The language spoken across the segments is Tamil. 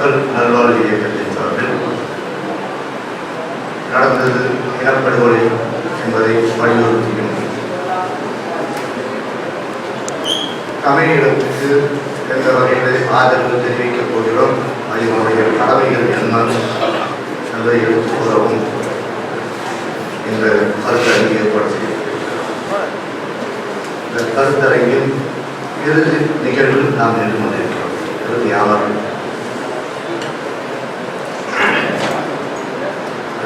மக்கள் நல்வாழ்வு இயக்கத்தின் சார்பில் நடந்தது இனப்படுகொலை என்பதை வலியுறுத்துகின்றோம் தமிழீழத்துக்கு எந்த வகையில் ஆதரவு தெரிவிக்கப் போகிறோம்? அதனுடைய கடமைகள் என்ன? அதை எடுத்துக் கூறவும் இந்த கருத்தரங்கு ஏற்பாடு இந்த கருத்தரங்கில் இறுதி நிகழ்வில் நாம் நின்று கொண்டிருக்கிறோம். இறுதி அமர்வு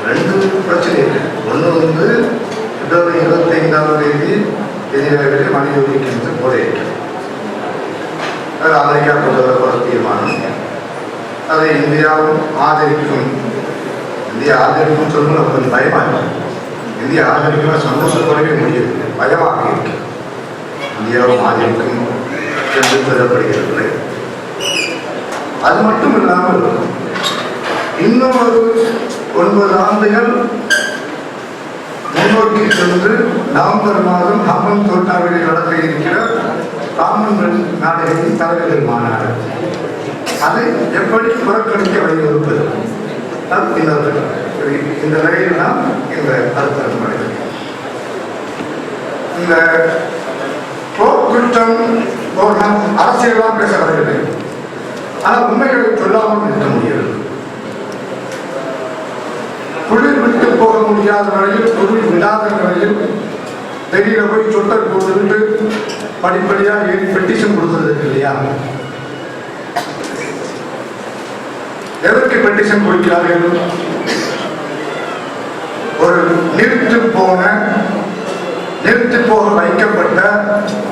ரெண்டு பிரச்சனை இருக்கு ஒன்று வந்து பிப்ரவரி இருபத்தி ஐந்தாம் தேதி ஜெனீவாவிலே மனித உரிமைக்கு போட அது அமெரிக்கா கொண்டு ஒரு தீர்மானம். அதை இந்தியாவும் ஆதரிக்கும். இந்தியா ஆதரிக்கும் சொல்லும்போது நமக்கு கொஞ்சம் பயமாக இருக்கு. இந்தியா ஆதரிக்கும் சந்தோஷப்படவே முடியாது. பயமாக இருக்கு. இந்தியாவும் ஆதரிக்கும் என்று சொல்லப்படுகிறது. அது மட்டும் இல்லாமல் இன்னும் ஒரு ஒன்பது ஆண்டுகள் முன்னோக்கி சென்று நவம்பர் மாதம் ஹம்மன் தோட்டாவில் நடத்த இருக்கிற காமன்வெல்த் நாடகத்தின் தலைவர்கள் மாநாடு அதை எப்படி புறக்கணிக்க வலியுறுப்பது தான் இந்த நிலையில் தான் இந்த கருத்தரங்கு நடைபெறுகிறது. இந்த போர்க்குற்றம் அரசியலாம் பேச வரவில்லை ஆனால் உண்மைகளை சொல்லாமல் இருக்க முடியாது குளிர் விட்டு போக முடியாத வரையில் குளிர் விடாத வரையில் வெளியில போய் சொட்டர் போட்டுவிட்டு படிப்படியா ஏறி பெட்டிஷன் கொடுத்தது இல்லையா? எதற்கு பெட்டிஷன் கொடுக்கிறார்கள்? ஒரு நிறுத்து போன நிறுத்து போக வைக்கப்பட்ட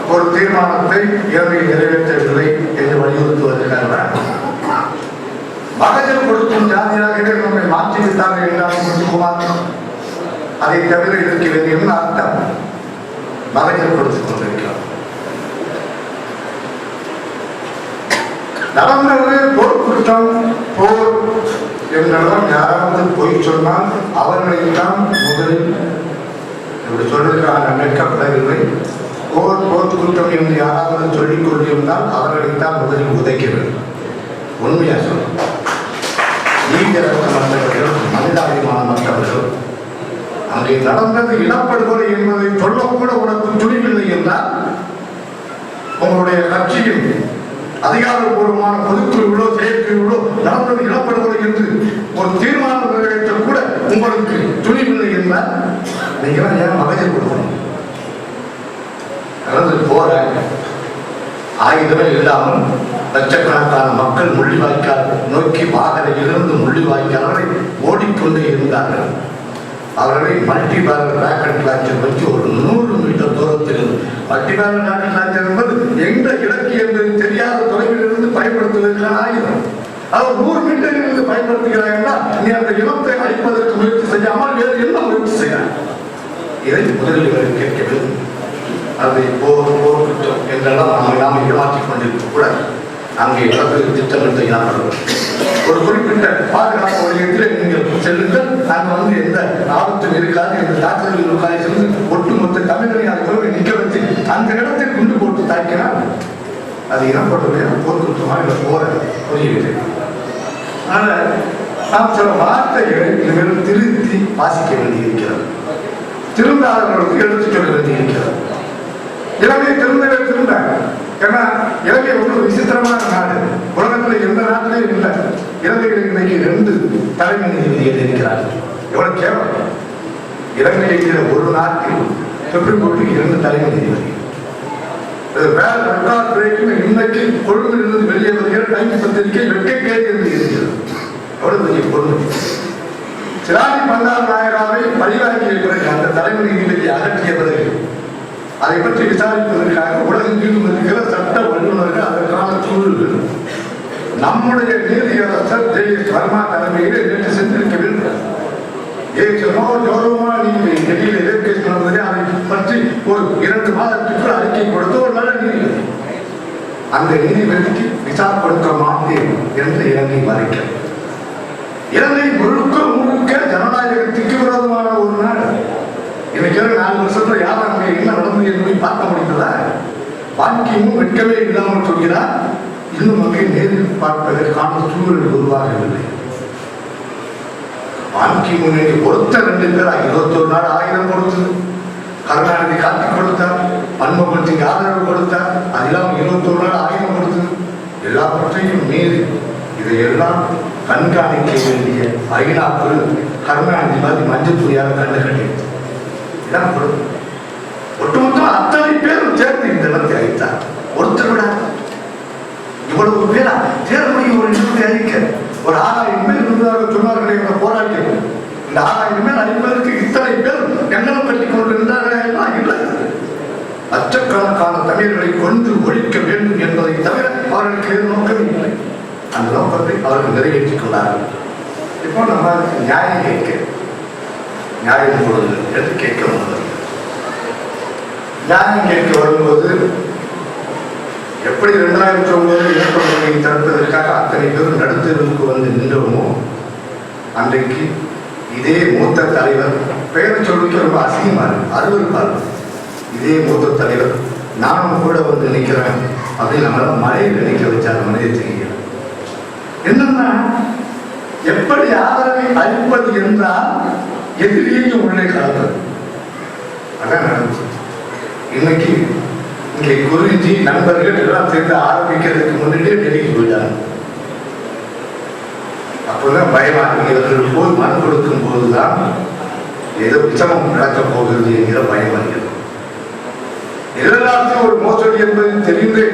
ஒரு தீர்மானத்தை இலங்கை நிறைவேற்றவில்லை என்று வலியுறுத்துவதற்காக. மகஜர் கொடுக்கும் ஜாதியாகவே நம்மை மாற்றிவிட்டார்கள் என்றாலும் மாற்றம் அதை தவிர இருக்கிறது என்று அர்த்தம்? மகஜர் கொடுத்துக் கொண்டிருக்கிறார். நடந்தது போர் குற்றம் போர் என்றெல்லாம் யாராவது பொய் சொன்னால் அவர்களைத்தான் முதலில் இப்படி சொல்வதற்காக நிற்கப்படவில்லை போர் போர் குற்றம் என்று யாராவது சொல்லிக் கொண்டிருந்தால் அவர்களைத்தான் முதலில் உதைக்க வேண்டும். உண்மையா சொல்லும் நீதிரக்கமற்றவர்கள் மனிதாபிமானமற்றவர்கள் அங்கே நடந்தது இனப்படுகொலை என்பதை சொல்லக்கூட உனக்கு துணிவில்லை என்றால் உங்களுடைய கட்சியின் அதிகாரப்பூர்வமான பொதுக்குழுவிலோ செயற்குழுவிலோ நடந்தது இனப்படுகொலை என்று ஒரு தீர்மானம் நிறைவேற்ற கூட உங்களுக்கு துணிவில்லை என்றால் நீங்க ஏன் மகஜர் கொடுக்கணும்? நடந்து போற ஆயுதமே இல்லாமல் லட்சக்கணக்கான மக்கள் முள்ளிவாய்க்கால் நோக்கி வாகனையிலிருந்து முள்ளிவாய்க்கால் வரை ஓடிக்கொண்டே இருந்தார்கள். அவர்களை மல்டி பேரல் ராக்கெட் லாஞ்சர் வச்சு ஒரு நூறு மீட்டர் தூரத்தில் மல்டி பேரல் ராக்கெட் லாஞ்சர் என்பது எந்த இலக்கு என்பது தெரியாத தொலைவில் இருந்து பயன்படுத்துவதற்கான ஆயுதம். அவர் நூறு மீட்டரில் இருந்து பயன்படுத்துகிறார் நீ அந்த இனத்தை அழிப்பதற்கு முயற்சி செய்யாமல் வேறு என்ன முயற்சி செய்யலாம் இதை முதலில் கேட்க வேண்டும். அதை போர் போர் குற்றம் என்றெல்லாம் நாம் நாம் ஏமாற்றிக் கொண்டிருக்க கூட அங்கே நடப்பது திட்டமிட்டு இனப்படுவது ஒரு குறிப்பிட்ட பாதுகாப்பு வலயத்தில் நீங்கள் செல்லுங்கள். நாங்கள் வந்து எந்த ஆபத்தும் இருக்காது. எந்த தாக்குதல் இருக்காது. சென்று ஒட்டுமொத்த தமிழனை அதை போய் நிற்க வச்சு அந்த இடத்தை குண்டு போட்டு தாக்கினால் அது இனப்படுவதே போர்க்குற்றமாக இல்லை போற புரியவில்லை ஆனால் நாம் சில வார்த்தைகளை இனிமேல் திருத்தி வாசிக்க வேண்டியிருக்கிறது. திருந்தாதவர்களுக்கு எடுத்து சொல்ல வேண்டியிருக்கிறது இலங்கை திருந்தவே திரும்ப ஏன்னா இலங்கை ஒரு விசித்திரமான நாடு. உலகத்துல எந்த நாட்டிலையும் இல்லை. இலங்கையில் இன்னைக்கு ரெண்டு தலைமை நீதிபதிகள் இருக்கிறார்கள் எவ்வளவு கேவலம். இலங்கை இருக்கிற ஒரு நாட்டில் சுப்ரீம் கோர்ட்டுக்கு இரண்டு தலைமை நீதிபதி. இன்னைக்கு கொழும்பிலிருந்து வெளியே வருகிற டைம் பத்திரிகை வெட்டை என்று இருக்கிறது எவ்வளவு பெரிய பொருள் சிராஜி பண்டார் நாயகாவை பதிவாக்கிய பிறகு அந்த தலைமை நீதிபதி அகற்றிய பிறகு அதை பற்றி விசாரிப்பதற்காக உலகெங்கிலும் இருக்கிற சட்ட வல்லுநர்கள் அதற்கான சூழல்கள் நம்முடைய நீதியரசர் ஜெய் வர்மா தலைமையில் நேற்று சென்றிருக்க வேண்டும் ஏற்றமோ கௌரவமா நீங்க டெல்லியில் எதிர்கேஸ் நடந்ததே அதை பற்றி ஒரு இரண்டு மாதத்துக்குள் அறிக்கை கொடுத்து ஒரு நல்ல நீதி அந்த நீதிபதிக்கு விசாரப்படுத்த மாட்டேன் என்று இலங்கை மறைக்கிறது. இலங்கை முழுக்க முழுக்க ஜனநாயகத்துக்கு விரோதமான ஒரு நாடு. இன்னைக்கு நாலு வருஷத்துல யாரும் அங்கே என்ன நடந்தது போய் பார்க்க முடிந்ததா? பாக்கியமும் வெட்கவே இல்லாமல் சொல்கிறார் இன்னும் அங்கே நேரில் பார்ப்பதற்கான சூழல் உருவாகவில்லை. வாங்கி முன்னணி ஒருத்தர் ரெண்டு பேர் இருபத்தொரு நாள் ஆயிரம் கொடுத்தது கருணாநிதி காட்டி கொடுத்தார் மன்மோகன் சிங் ஆதரவு கொடுத்தார் அதெல்லாம் இருபத்தொரு நாள் ஆயிரம் கொடுத்தது எல்லாவற்றையும் மீறி இதையெல்லாம் கண்காணிக்க வேண்டிய ஐநாக்கு கருணாநிதி மாதிரி மஞ்சள் துணியாக கண்டு கட்டியது. இதான் கொடுக்கும் ஒட்டுமொத்தம் அத்தனை பேரும் சேர்ந்து இந்த இடத்தை அழைத்தார். ஒருத்தர் விட இவ்வளவு பேரா? தேர்வுடைய ஒரு நிறுவனத்தை அறிக்க ஒரு ஆறாயிரம் பேர் இருந்தார்கள் சொன்னார்களே என்ற போராட்டம். இந்த ஆறாயிரம் பேர் அழிப்பதற்கு இத்தனை பேர் எண்ணம் கட்டி கொண்டிருந்தார்களே இல்லை. லட்சக்கணக்கான தமிழர்களை கொண்டு ஒழிக்க வேண்டும் என்பதை தவிர அவர்களுக்கு எது நோக்கம் இல்லை. அந்த நோக்கத்தை அவர்கள் நிறைவேற்றிக் கொண்டார்கள். இப்போ நம்ம நியாயம் கேட்க. நியாயம் பொழுது எது கேட்க முடியும் நியாயம் கேட்க வரும்போது எப்படி இரண்டாயிரத்தி ஒன்பது இனப்படுகொலையை தடுப்பதற்காக அத்தனை பேரும் நடுத்தருக்கு வந்து நின்றோமோ அன்றைக்கு இதே மூத்த தலைவர் பெயர் சொல்லிக்க ரொம்ப அசிங்கமா இருக்கு அருவருப்பா இதே மூத்த தலைவர் நானும் கூட வந்து நிற்கிறேன் அப்படின்னு நம்மள மழையில் நிற்க வச்சார் மனதை செய்ய என்னன்னா எப்படி ஆதரவை அளிப்பது என்றால் எதிரியையும் உள்ளே கலப்பது. அதான் நடந்துச்சு. இன்னைக்கு இங்கே குறிஞ்சி நண்பர்கள் எல்லாம் சேர்ந்து ஆரம்பிக்கிறதுக்கு முன்னிட்டு டெல்லிக்கு போயிட்டாங்க. அப்போதான் பயமா இவர்கள் போய் மனு கொடுக்கும் போதுதான் ஏதோ உச்சமம் நடக்கப் போகிறது என்கிற பயம் வருகிறது. எல்லாத்தையும் ஒரு மோசடி என்பது தெரிந்து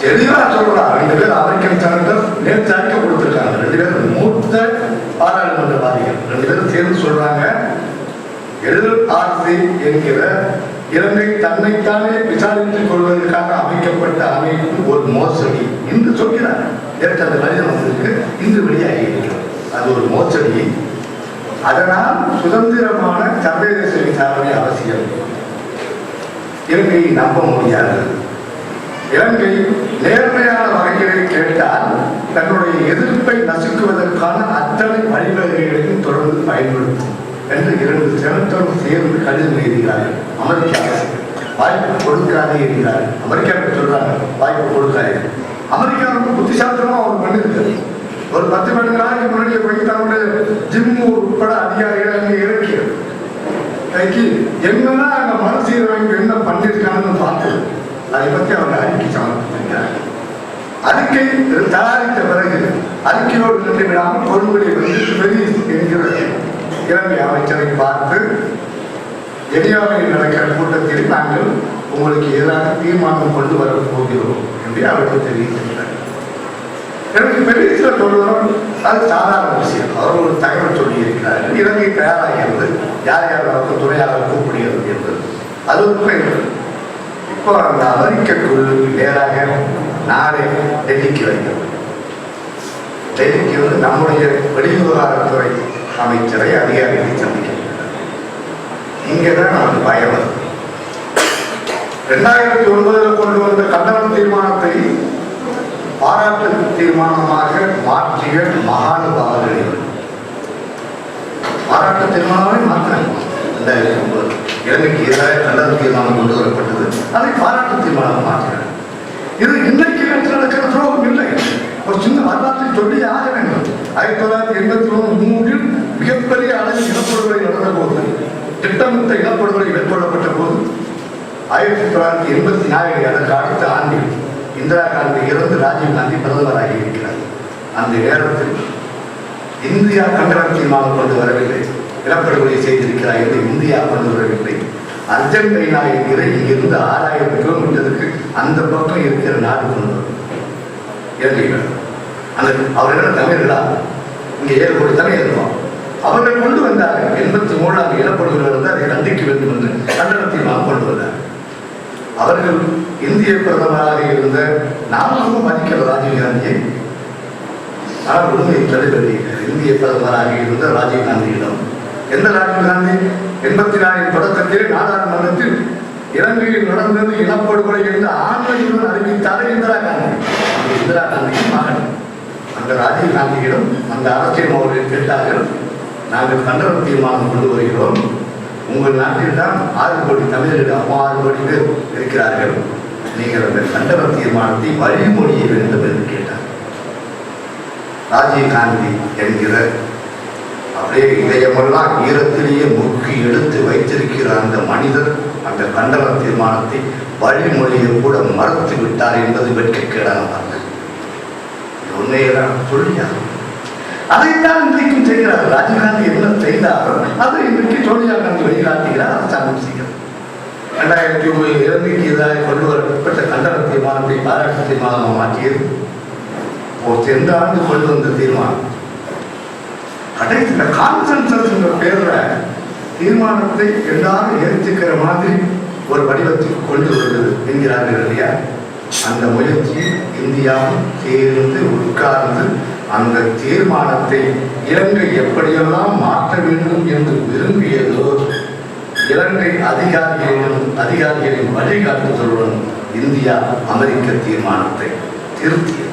தெளிவா சொல்றா ரெண்டு பேர் அமெரிக்கன் செனட்டர் நேற்று அறிக்கை கொடுத்திருக்காங்க. ரெண்டு பேரும் மூத்த பாராளுமன்றவாதிகள் ரெண்டு பேரும் சேர்ந்து சொல்றாங்க. எல்ஆர்சி என்கிற இலங்கை தன்னைத்தானே விசாரித்துக் கொள்வதற்காக அமைக்கப்பட்ட அமைப்பு ஒரு மோசடி என்று சொல்கிறார். நேற்று அந்த கடிதம் வந்திருக்கு. இன்று வெளியாகி இருக்கிறது. அது ஒரு மோசடி. அதனால் சுதந்திரமான சர்வதேச விசாரணை அவசியம். இலங்கையை நம்ப முடியாது. இலங்கை நேர்மையான வகைகளை கேட்டால் தன்னுடைய எதிர்ப்பை நசுக்குவதற்கான அத்தனை வழிவகைகளையும் தொடர்ந்து பயன்படுத்தும். என்று இரண்டு செனட்டரும் சேர்ந்து கடிதம் எழுதுகிறார்கள். அமெரிக்கா வாய்ப்பு கொடுக்காதே என்கிறார்கள். அமெரிக்காவுக்கு சொல்றாங்க வாய்ப்பு கொடுக்காதே. அமெரிக்கா ரொம்ப புத்திசாலித்தனமா அவர் பண்ணிருக்கு ஒரு பத்து மணி நாளைக்கு முன்னாடி போய் தன்னுடைய ஜிம் உட்பட அதிகாரிகளை அங்கே இறக்கியது. கைக்கு என்னன்னா அங்க மறுசீரமைப்பு என்ன பண்ணிருக்காங்கன்னு பார்த்தது. அதை பத்தி அவங்க அறிக்கை சமர்ப்பித்திருக்கிறார் அறிக்கை தயாரித்த பிறகு அறிக்கையோடு நின்று விடாமல் கொள்முதலை வந்து பெரிய இலங்கை அமைச்சரை பார்த்து எரியாவையில் நடக்கிற கூட்டத்தில் நாங்கள் உங்களுக்கு எதிராக தீர்மானம் கொண்டு வர போகிறோம் என்று அவருக்கு தெரிவித்திருக்கிறார் எனக்கு பெரிய சொல்வதும் அது சாதாரண விஷயம். அவர் ஒரு தகவல் சொல்லியிருக்கிறார். இலங்கை தயாராகிறது யார் யார் அவருக்கு துணையாக கூப்பிடுகிறது என்பது. அது உண்மை. இப்போ அந்த அமெரிக்க குழுவுக்கு நேராக நாளை டெல்லிக்கு வருகிறது டெல்லிக்கு வந்து நம்முடைய வெளிவிவகாரத்துறை அமைச்சரை அதிகாரிகளை சந்திக்கிறார் இங்கே தான் நமக்கு பயம் வருது ரெண்டாயிரத்தி ஒன்பதுல கொண்டு வந்த கண்டன தீர்மானத்தை பாராட்டு தீர்மானமாக மாற்றிய மகானுபாவர்கள் பாராட்டு தீர்மானமே மாற்றினாங்க ரெண்டாயிரத்தி ஒன்பது இலங்கைக்கு எதிராக கண்டன தீர்மானம் கொண்டு வர அதை பாராட்டு தீர்மானம் மாற்றினார் இது இன்னைக்கு நேற்று நடக்கிற துரோகம் இல்லை ஒரு சின்ன வரலாற்றை சொல்லி ஆக வேண்டும் ஆயிரத்தி தொள்ளாயிரத்தி எண்பத்தி ஒன்று மூன்றில் மிகப்பெரிய அளவில் இனப்படுகொலை நடந்த போது திட்டமிட்ட இனப்படுகொலை மேற்கொள்ளப்பட்ட போது ஆயிரத்தி தொள்ளாயிரத்தி எண்பத்தி நாலு அதற்கு அடுத்த ஆண்டில் இந்திரா காந்தி இறந்து ராஜீவ் காந்தி பிரதமராகி இருக்கிறார். அந்த நேரத்தில் இந்தியா கண்டன தீர்மானம் கொண்டு வரவில்லை. இனப்படுகொலை செய்திருக்கிறார் என்று இந்தியா கொண்டு வரவில்லை. அர்ஜென்டினா என்கிற இங்கிருந்து ஆறாயிரம் கிலோமீட்டருக்கு அந்த பக்கம் இருக்கிற நாடு கொண்டு வரும். இலங்கைகள் அந்த அவர் என்ன தமிழர்களா? இங்கே ஏழு கோடி தமிழ் இருந்தோம் அவர்கள் கொண்டு வந்தார்கள். எண்பத்தி மூணாம் இனப்படுகொலை வந்து அதை கண்டிக்க வேண்டும் என்று கண்டன கொண்டு வந்தார். அவர்கள் இந்திய பிரதமராக இருந்த நாமும் மதிக்கிற ராஜீவ் காந்தியை ஆனால் உண்மை பிரதிபலி இந்திய பிரதமராக இருந்த ராஜீவ் காந்தியிடம். எந்த ராஜீவ் காந்தி? எண்பத்தி நாலின் தொடக்கத்தில் நாடாளுமன்றத்தில் இலங்கையில் நடந்தது இனப்படுகொலை என்று ஆண்மையுடன் அறிவித்தாரே இந்திரா காந்தி. அந்த இந்திரா காந்தியின் மகன். அந்த ராஜீவ் காந்தியிடம் அந்த அரசியல் அவர்கள் கேட்டார்கள். நாங்கள் கண்டன தீர்மானம் கொண்டு வருகிறோம். உங்கள் நாட்டில் தான் ஆறு கோடி தமிழர்கள் அம்மா ஆறு கோடி பேர் இருக்கிறார்கள். நீங்கள் அந்த கண்டன தீர்மானத்தை வழிமொழிய வேண்டும் என்று கேட்டார். ராஜீவ் காந்தி என்கிற அப்படியே இதயமெல்லாம் ஈரத்திலேயே முக்கி எடுத்து வைத்திருக்கிற அந்த மனிதர். அந்த கண்டன தீர்மானத்தை வழிமொழியை கூட மறுத்து விட்டார் என்பது வெட்கக்கேடான வார்த்தை. இது உண்மையெல்லாம் அதைத்தான் இன்றைக்கும் செய்கிறார் ராஜீவ்காந்தி என்ன செய்தாரோ அதை இன்றைக்கு சோனியா காந்தி வழிகாட்டுகிறார் அரசாங்கம் செய்கிறது. ரெண்டாயிரத்தி ஒன்பதில் இலங்கைக்கு எதிராக கொண்டு வரப்பட்ட கண்டன தீர்மானத்தை பாராட்டு தீர்மானமாக மாற்றியது. ஒரு சென்ற ஆண்டு கொண்டு வந்த தீர்மானம். கடைசியில் என்ற பேர்ல தீர்மானத்தை எல்லாரும் ஏற்றுக்கிற மாதிரி ஒரு வடிவத்துக்கு கொண்டு வருது என்கிறார்கள் இல்லையா? அந்த முயற்சியில் இந்தியாவும் சேர்ந்து உட்கார்ந்து அந்த தீர்மானத்தை இலங்கை எப்படியெல்லாம் மாற்ற வேண்டும் என்று விரும்பியதோ இலங்கை அதிகாரிகளின் அதிகாரிகளின் வழிகாட்டுதலுடன் இந்தியா அமெரிக்க தீர்மானத்தை திருத்தியது.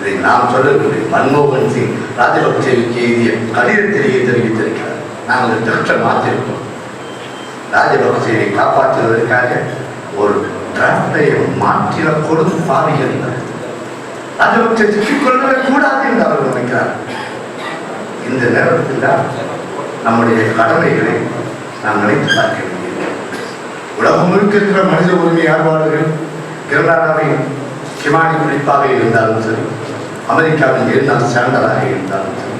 இதை நாம் சொல்லவில்லை. மன்மோகன் சிங் ராஜபக்சேவுக்கு எழுதிய கடிதத்திலேயே தெரிவித்திருக்கிறார். நாங்கள் திட்டம் மாற்றிருக்கோம். ராஜபக்சேவை காப்பாற்றுவதற்காக ஒரு டிராப்டை மாற்றிட கொடுத்து பாவிகள் இவர். ராஜபக்சே கொள்ளவே கூடாது என்று அவர் நினைக்கிறார் இந்த நேரத்தில் தான் நம்முடைய கடமைகளை நாம் நினைத்து பார்க்க வேண்டியது உலகம் முழுக்க இருக்கிற மனித உரிமை ஆர்வலர்கள் கனடாவின் கிமானி குறிப்பாக இருந்தாலும் சரி அமெரிக்காவின் ஏழ்நாள் சாண்டலாக இருந்தாலும் சரி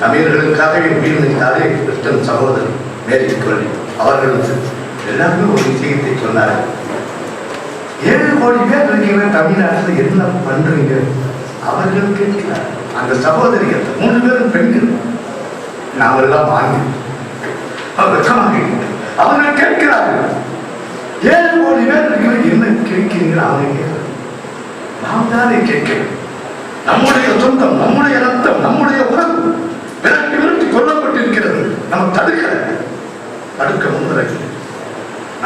தமிழர்களுக்காக உயிர் நினைத்தாலே கிறிஸ்டன் சகோதரர் மேரி அவர்களும் சரி எல்லாருமே ஒரு விஷயத்தை சொன்னார்கள் ஏழு கோடி பேர் இருக்கீங்க தமிழ்நாட்டில் என்ன பண்றீங்க? அவர்கள் கேட்கல அந்த சகோதரிகள் மூணு பேரும் பெண்கள். நாமெல்லாம் வாங்கி அவர் வெட்கமாக அவர்கள் கேட்கிறார்கள். ஏழு கோடி பேர் இருக்கிற என்ன கேட்கிறீங்க அவங்க நாம் தானே கேட்கிறோம். நம்முடைய சொந்தம் நம்முடைய ரத்தம் நம்முடைய உறவு விரட்டி விரட்டி கொல்லப்பட்டிருக்கிறது. நம்ம தடுக்கிறது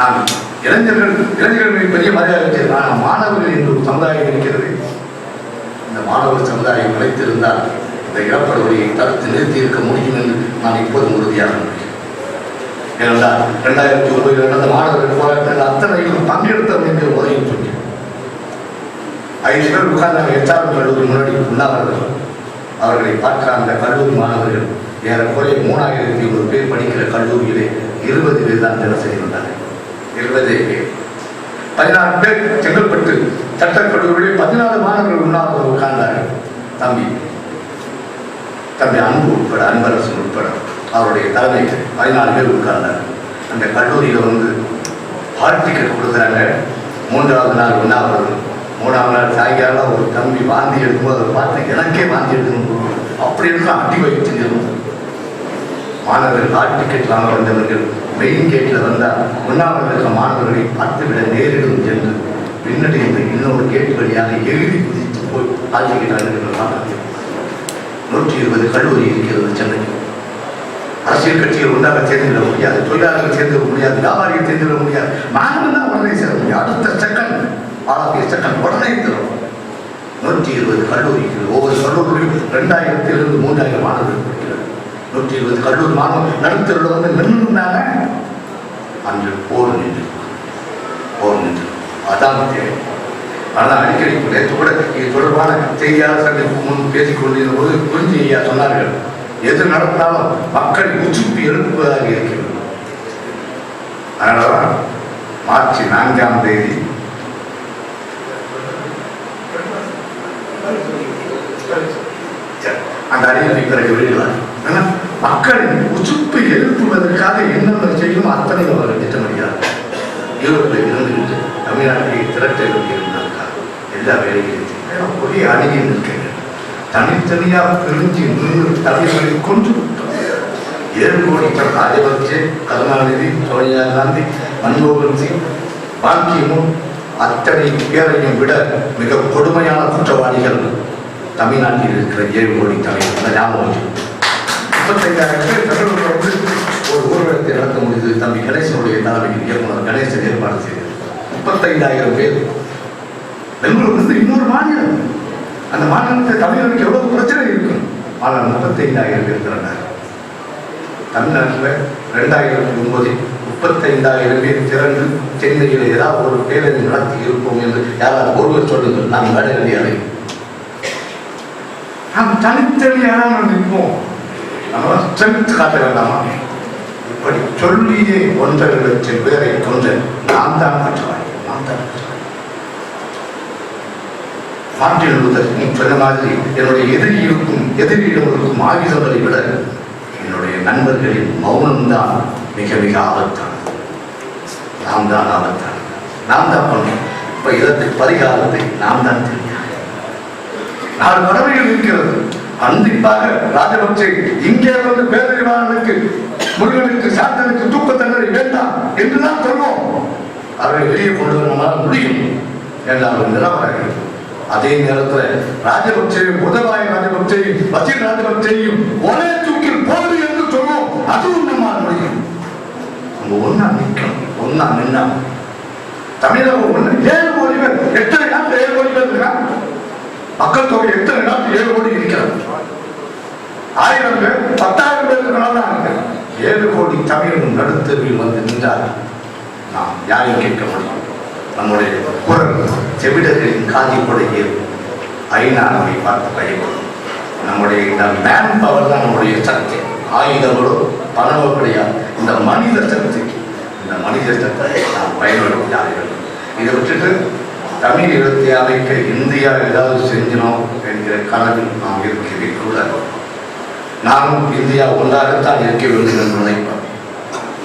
நான் இளைஞர்கள் இளைஞர்களின் பெரிய மரியாதை வச்சிருக்கேன். மாணவர்கள் என்று ஒரு சமுதாயம் இருக்கிறது. இந்த மாணவர் சமுதாயம் நிலைத்திருந்தால் இந்த இழப்படுகொலையை தடுத்து நிறுத்தி இருக்க முடியும் என்று நான் இப்போதும் உறுதியாக நம்புகிறேன். ஏனென்றால் இரண்டாயிரத்தி ஒன்பதில் நடந்த மாணவர்கள் போராட்டத்தில் அத்தனையிலும் பங்கெடுத்தவர் என்கிற உதவியும் சொன்னேன் ஐந்து பேர் உட்கார்ந்த எச்ஆர்எம் கல்லூரி முன்னாடி உண்ணாவிரதம் அவர்களை. பார்க்க அந்த கல்லூரி மாணவர்கள் ஏறக்குறைய மூணாயிரத்தி ஒரு பேர் படிக்கிற கல்லூரியிலே இருபது பேர் தான் தினசரி வந்தார்கள். இருபது பதினாறு பேர் செங்கல்பட்டு சட்டக் பதினாலு பதினாறு மாணவர்கள் உண்ணாவிரதம் உட்கார்ந்தார்கள். தம்பி தம்பி அன்பு உட்பட அன்பரசன் உட்பட அவருடைய தலைமையில் பதினாலு பேர் உட்கார்ந்தார் அந்த கல்லூரியில் வந்து ஹால் டிக்கெட் கொடுக்குறாங்க. மூன்றாவது நாள் உண்ணாவிரதம். மூணாவது நாள் சாயங்காலம் ஒரு தம்பி வாந்தி எடுக்கும்போது அதை பார்த்து எனக்கே வாந்தி எடுக்கணும். அப்படி எடுக்க அட்டி வைத்து மாணவர்கள் ஹால் டிக்கெட் வாங்க வந்தவர்கள் மெயின் கேட்டில் வந்தால் உண்ணாவிரதம் இருக்க மாணவர்களை பார்த்துவிட நேரிடும் என்று பின்னாடி இந்த இன்னொரு கேட்டு வழியாக எழுதி குதித்து போய் ஹால் மாணவர்கள் நூற்றி இருபது கல்லூரி இருக்கிறது சென்னையில். அரசியல் கட்சிகள் ஒன்றாக சேர்ந்துவிட முடியாது தொழிலாளர்கள் சேர்ந்துவிட முடியாது வியாபாரிகள் சேர்ந்துவிட முடியாது. மாணவன் தான் உடனே சேர முடியும். அடுத்த செகண்ட் ஆளாகிய செகண்ட் உடனே தரும். நூற்றி இருபது கல்லூரிகள் ஒவ்வொரு கல்லூரியும் ரெண்டாயிரத்திலிருந்து மூன்றாயிரம் மாணவர்கள் படிக்கிறார் நூற்றி இருபது கல்லூரி மாணவர்கள் நடுத்தருட வந்து நின்றுனாங்க. அன்று போர் நின்று போர் நின்று அதான் தேவை. ஆனால் அடிக்கடி நேற்று கூட இது தொடர்பான செய்தியாளர் சங்கத்துக்கு முன் பேசிக் கொண்டிருந்த போது குறிஞ்சி ஐயா சொன்னார்கள் எது நடந்தாலும் மக்களை உச்சுப்பி எழுப்புவதாக இருக்கிறது. அதனாலதான் மார்ச் நான்காம் தேதி அந்த அறிவிப்பை பிறகு விடுகிறார் மக்களை உச்சுப்பு எழுப்புவதற்காக என்னென்ன செய்யும் அத்தனை அவர்கள் திட்டமிடுகிறார் யூரோப்பில் இருந்துவிட்டு தமிழ்நாட்டை திரட்ட வேண்டியிருந்தார்கள் எல்லா வேலைகளையும் ஒரே அணியில் நிற்கிறேன் தனித்தனியாக பிரிஞ்சு நூறு தலைவர்களை கொண்டு விட்டோம். ஏழு கோடி ராஜபக்சே கருணாநிதி சோனியா காந்தி மன்மோகன் சிங் பாக்கியமும் அத்தனை பேரையும் விட மிக கொடுமையான குற்றவாளிகள் தமிழ்நாட்டில் இருக்கிற ஏழு கோடி தலைவர் ஞாபகம் வச்சுக்கணும். முப்பத்தைந்தாயிரம் பேர் கடலூர்ல ஒரு ஊர்வலத்தை நடத்த முடியுது தம்பி கணேசனுடைய தலைமையில் இயக்குனர் கணேசன் ஏற்பாடு செய்தது முப்பத்தைந்தாயிரம் பேர் பெங்களூர் வந்து இன்னொரு மாநிலம் அந்த மாநிலத்தை தமிழருக்கு எவ்வளவு பிரச்சனை இருக்கும் ஆனால் முப்பத்தைந்தாயிரம் பேர் திறனார் தமிழ்நாட்டில் ரெண்டாயிரத்தி ஒன்பதில் முப்பத்தைந்தாயிரம் பேர் திறந்து சென்னையில் ஏதாவது ஒரு பேரணி நடத்தி இருப்போம் என்று யாராவது ஒருவர் சொல்லுங்கள் நான் வட இந்தியாவை நாம் தனித்தனியாக நிற்போம் நம்ம ஸ்ட்ரென்த் காட்ட வேண்டாமா இப்படி சொல்லியே ஒன்றரை லட்சம் பேரை கொண்டு நான் தான் குற்றவாளி நான் தான் குற்றவாளி. லூதர் சொன்ன மாதிரி என்னுடைய எதிரிகளுக்கும் எதிரிகளுக்கும் ஆயுதங்களை விட என்னுடைய நண்பர்களின் மௌனம்தான் மிக மிக ஆபத்தானது. நாம் தான் ஆபத்தானது. நாம் தான் பண்ணோம் இப்ப இதற்கு பரிகாரத்தை நாம் தான் தெரியும் நாலு கடமைகள் இருக்கிறது. கண்டிப்பாக ராஜபக்சே இங்கே வந்து பேரறிவாளனுக்கு முருகனுக்கு சாத்தனுக்கு தூக்க தண்டனை வேண்டாம் என்றுதான் சொல்வோம். அவரை வெளியே கொண்டு வர முடியும் என்றால் ஒரு நிலவரம் அதே நேரத்தில் ராஜபக்சேயும் புதவாய ராஜபக்சேயும் வசீர் ராஜபக்சேயும் ஒரே தூக்கில் போது என்று சொல்வோம். அதுவும் நம்மால் முடியும். நம்ம ஒன்னா நிற்கணும் ஒன்னா நின்னா. தமிழகம் ஒன்று ஏழு மொழிகள் எத்தனை நாட்டில் ஏழு கோடி பேர் இருக்காங்க மக்கள் தொகை எத்தனை நாட்டு ஏழு கோடி இருக்கிறது? ஆயிரம் பேர் பத்தாயிரம் பேர் ஏழு கோடி தமிழகம் நடுத்தருவில் வந்து நின்றார் நாம் யாரையும் கேட்க முடியும் நம்முடைய குரல் செவிடர்களின் காதி கொடையில் ஐநா நம்மை பார்த்து பயப்படும். நம்முடைய இந்த மேன் பவர் தான் நம்முடைய சக்தி. ஆயுதங்களோ பணமோ கிடையாது இந்த மனித சக்தி. இந்த மனித சக்தியை நாம் பயன்படுத்த யாரையும் இதை விட்டுட்டு தமிழ் எழுத்தை அமைக்க இந்தியா ஏதாவது செஞ்சினோம் என்கிற கனவில் நாம் இருக்கவே கூடாது. நானும் இந்தியா ஒன்றாகத்தான் இருக்க வேண்டும் என்று நினைப்பேன்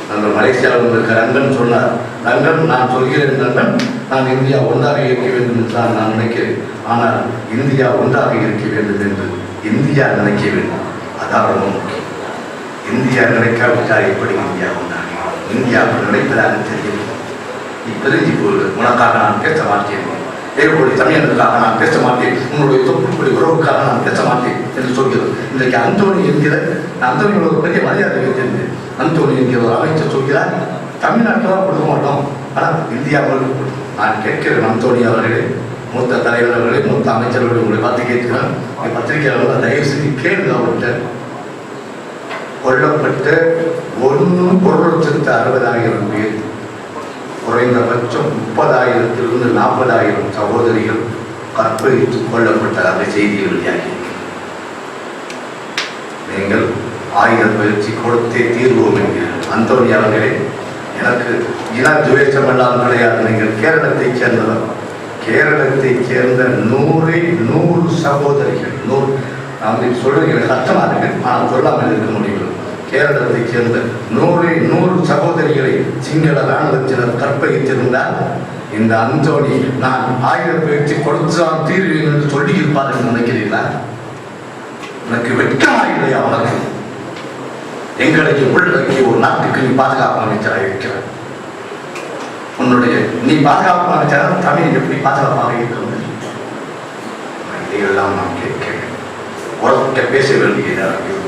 நம்ம மலேசியாவில் இருக்க ரங்கன் சொன்னார் ரங்கன் நான் சொல்கிறேன் ரங்கன் நான் இந்தியா ஒன்றாக இருக்க வேண்டும் என்று தான் நான் நினைக்கிறேன். ஆனால் இந்தியா ஒன்றாக இருக்க வேண்டும் என்று இந்தியா நினைக்க வேண்டும். அதான் ரொம்ப முக்கியம். இந்தியா நினைக்காவிட்டால் எப்படி இந்தியா ஒன்றாக இந்தியா நினைப்பதாக தெரியவில்லை நீ உனக்காக நான் பேச மாட்டேன். ஏழுபடி தமிழர்களுக்காக நான் பேச மாட்டேன். உன்னுடைய தொப்புப்படி உறவுக்காக நான் பேச மாட்டேன் என்று சொல்கிறோம் இன்றைக்கு அந்தோணி என்கிற அந்தோனியோட ஒரு பெரிய மரியாதை வைத்திருந்து அந்தோணி என்கிற ஒரு அமைச்சர் சொல்கிறார் தமிழ்நாட்டில் தான் கொடுக்க மாட்டோம். ஆனால் இந்தியாவில் நான் கேட்கிறேன் அந்தோணி அவர்களே மூத்த தலைவர் அவர்களே மூத்த அமைச்சர்கள் உங்களை பார்த்து கேட்கிறேன். என் பத்திரிகையாளர்கள் தயவு செஞ்சு கேளுங்க அவர்கிட்ட. கொல்லப்பட்ட ஒன்று ஒரு லட்சத்து அறுபதாயிரம் பேர் குறைந்தபட்சம் முப்பதாயிரத்திலிருந்து நாற்பதாயிரம் சகோதரிகள் கற்படித்து கொள்ளப்பட்ட அந்த செய்திகள் வெளியாகி நீங்கள் ஆயுத பயிற்சி கொடுத்தே தீர்வோம் என்கிறீர்கள் அந்தோனி அவர்களே எனக்கு இன துவேஷம் எல்லாம் கிடையாது. நீங்கள் கேரளத்தைச் சேர்ந்தவர். கேரளத்தைச் சேர்ந்த நூறே நூறு சகோதரிகள். நூறு. நான் இதை எனக்கு கஷ்டமா இருக்கு ஆனால் சொல்லாமல் இருக்க முடியும். கேரளத்தைச் சேர்ந்த நூறு நூறு சகோதரிகளை சிங்கள இராணுவத்தினர் கற்பழித்திருந்தால் இந்த அந்தோணி நான் ஆயிரம் பேச்சு கொடுத்துதான் தீர்வேன் என்று சொல்லி என்று நினைக்கிறீர்களா? எனக்கு வெட்டமாயில்லையா உனக்கு எங்களை உள்ளடக்கி ஒரு நாட்டுக்கு நீ பாதுகாப்பு அமைச்சராக இருக்கிறார் உன்னுடைய நீ பாதுகாப்பு அமைச்சராக தமிழ் எப்படி பாதுகாப்பாக இருக்கிறது இதையெல்லாம் நான் கேட்க உரத்த பேச வேண்டியதாக இருக்கிறது.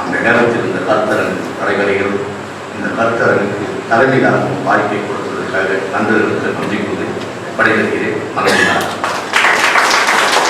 அந்த நேரத்தில் இந்த கருத்தரங்கு தலைவரைகள் இந்த கருத்தரங்குக்கு தலைமை வாய்ப்பை கொடுத்ததற்காக நண்பர்களுக்கு நன்றி கூறி படைகிறேன் மகிழ்ச்சி.